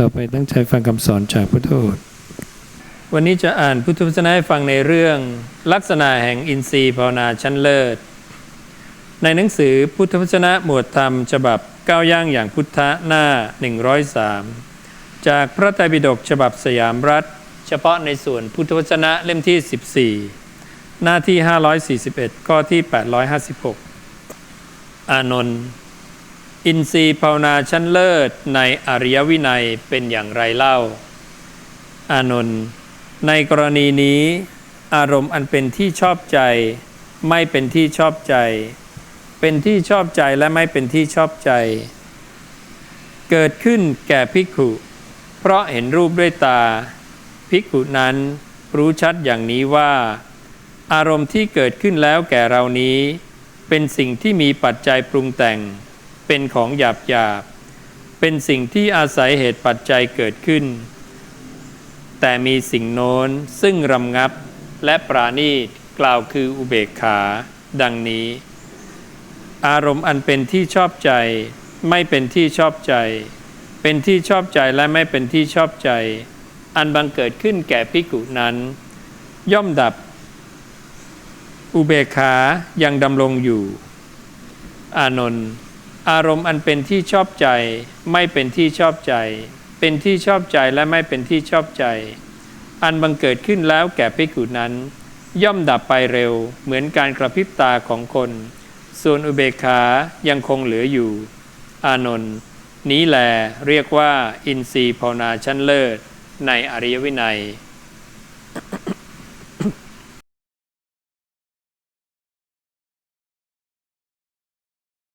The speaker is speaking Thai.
ต่อไปตั้งใจฟังคำสอนจากพุทธโอษวันนี้จะอ่านพุทธวจนะให้ฟังในเรื่องลักษณะแห่งอินทรีย์ภาวนาชั้นเลิศ ในหนังสือพุทธวจนะหมวดธรรมฉบับก้าวย่างอย่างพุทธะหน้า 103 จากพระไตรปิฎกฉบับสยามรัฐ เฉพาะในส่วนพุทธวจนะเล่มที่ 14 หน้าที่ 541 ข้อที่ 856 อานนท์ อินทรีย์ภาวนาชั้นเลิศในอริยวินัยเป็นอย่างไรเล่า อานนท์ในกรณีนี้ อารมณ์อันเป็นที่ชอบใจ ไม่เป็นที่ชอบใจ เป็นที่ชอบใจและไม่เป็นที่ชอบใจ เกิดขึ้นแก่ภิกขุ เพราะเห็นรูปด้วยตา ภิกขุนั้นรู้ชัดอย่างนี้ว่า อารมณ์ที่เกิดขึ้นแล้วแก่เรานี้ เป็นสิ่งที่มีปัจจัยปรุงแต่ง เป็นของหยาบหยาบเป็นสิ่งที่อาศัยเหตุปัจจัยเกิดขึ้น แต่มีสิ่งโน้นซึ่งรำงับและปราณีตกล่าวคืออุเบกขา ดังนี้ อารมณ์อันเป็นที่ชอบใจ ไม่เป็นที่ชอบใจ เป็นที่ชอบใจและไม่เป็นที่ชอบใจ อันบังเกิดขึ้นแก่ภิกุนั้น ย่อมดับ อุเบกขายังดำรงอยู่ อานนท์ อารมณ์อันเป็นที่ชอบใจ ไม่เป็นที่ชอบใจ เป็นที่ชอบใจและไม่เป็นที่ชอบใจ อันบังเกิดขึ้นแล้วแก่ภิกขุนั้น ย่อมดับไปเร็ว เหมือนการกระพริบตาของคน ส่วนอุเบกขายังคงเหลืออยู่ อานนท์นี้แหลเรียกว่า อินทรีย์ภาวนาชั้นเลิศในอริยวินัย